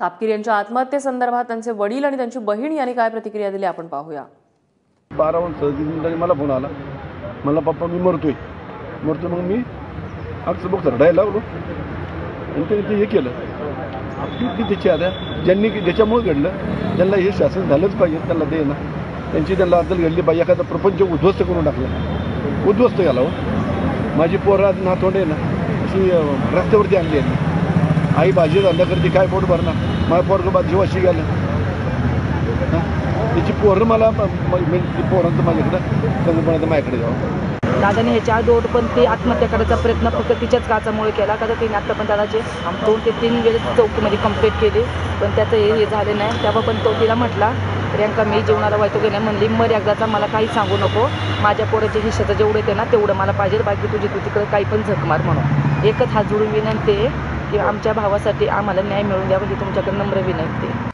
तापकीर यांच्या आत्महत्येसंदर्भात त्यांचे वडील आणि त्यांची बहीण यांनी काय प्रतिक्रिया दिली आपण पाहूया. बारा वाजता मला फोन आला. मला पप्पा मी मरतोय. मरतो मग मी अक्षर बघ रडायला लागलो आणि त्यांनी ते हे केलं. आपली ती त्याची आता ज्यांनी ज्याच्यामुळे घडलं त्यांना हे शासन झालंच पाहिजे त्यांना ते ना. त्यांची त्यांना अदल घडली पाहिजे एखादा प्रपंच उद्ध्वस्त करून टाकला. उद्ध्वस्त झाला हो. माझी पोरं नातवंड आहे ना अशी रस्त्यावरती आणली आहे आई भाजी झाल्याकर ती काय पोट भरणार? माझ्या पोरगं बा जीवाशी गेलं. हं? त्याची पोरं मला पोरांचं माझ्याकडं संगपणाचं माझ्याकडे जाऊ. दादाने ह्याच्या अगोदर पण ती आत्महत्या करायचा प्रयत्न फक्त तिच्याच काचामुळे केला का तर तिने आता पण दादाचे दोन ते तीन वेळेस चौकीमध्ये कंप्लीट केली पण त्याचं हे हे झालं नाही. तेव्हा पण तो तिला म्हटला प्रियंका मी जेवणाला व्हायचो की नाही? म्हणली मर मला काही सांगू नको. माझ्या पोराच्या हिश्याचं जेवढं येते ना तेवढं मला पाहिजे. बाकी तुझी तू तिकडं काही पण झक मार म्हणून. एकच हात जोडून विनंती आहे की आमच्या भावासाठी आम्हाला न्याय मिळून द्या म्हणजे तुमच्याकडे नम्र विनंती